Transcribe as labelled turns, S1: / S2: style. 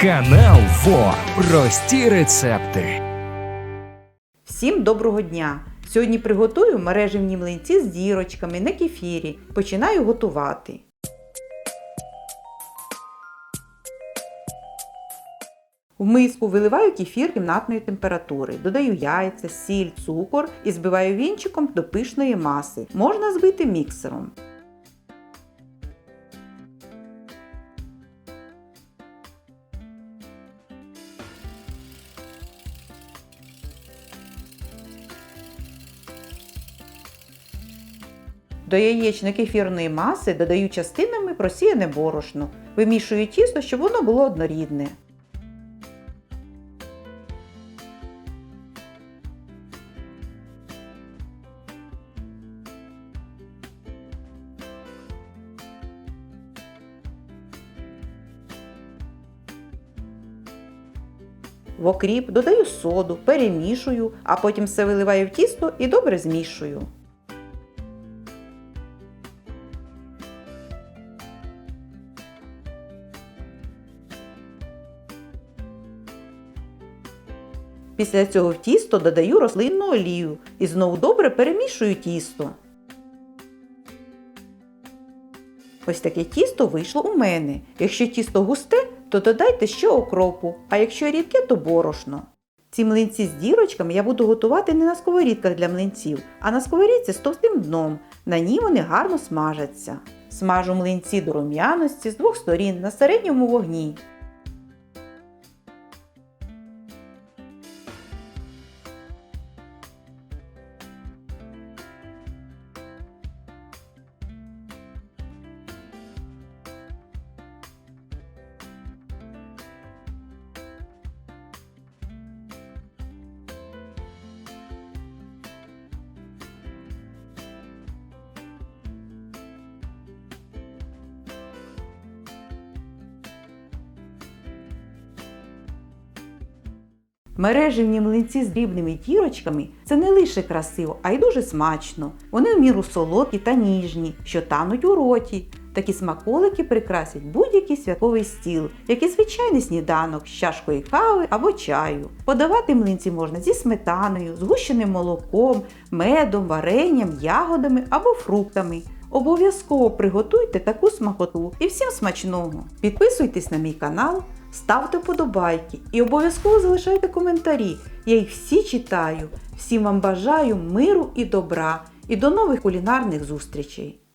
S1: Канал ФО. Прості рецепти.
S2: Всім доброго дня! Сьогодні приготую мережевні млинці з дірочками на кефірі. Починаю готувати. В миску виливаю кефір кімнатної температури, додаю яйця, сіль, цукор і збиваю вінчиком до пишної маси. Можна збити міксером. До яєчно-кефірної маси додаю частинами просіяне борошно. Вимішую тісто, щоб воно було однорідне. В окріп додаю соду, перемішую, а потім все виливаю в тісто і добре змішую. Після цього в тісто додаю рослинну олію і знову добре перемішую тісто. Ось таке тісто вийшло у мене. Якщо тісто густе, то додайте ще окропу, а якщо рідке, то борошно. Ці млинці з дірочками я буду готувати не на сковорідках для млинців, а на сковорідці з товстим дном. На ній вони гарно смажаться. Смажу млинці до рум'яності з двох сторін на середньому вогні. Мережевні млинці з дрібними дірочками це не лише красиво, а й дуже смачно. Вони в міру солодкі та ніжні, що тануть у роті. Такі смаколики прикрасять будь-який святковий стіл, як і звичайний сніданок з чашкою кави або чаю. Подавати млинці можна зі сметаною, згущеним молоком, медом, варенням, ягодами або фруктами. Обов'язково приготуйте таку смакоту і всім смачного! Підписуйтесь на мій канал, ставте вподобайки і обов'язково залишайте коментарі. Я їх всі читаю. Всім вам бажаю миру і добра і до нових кулінарних зустрічей!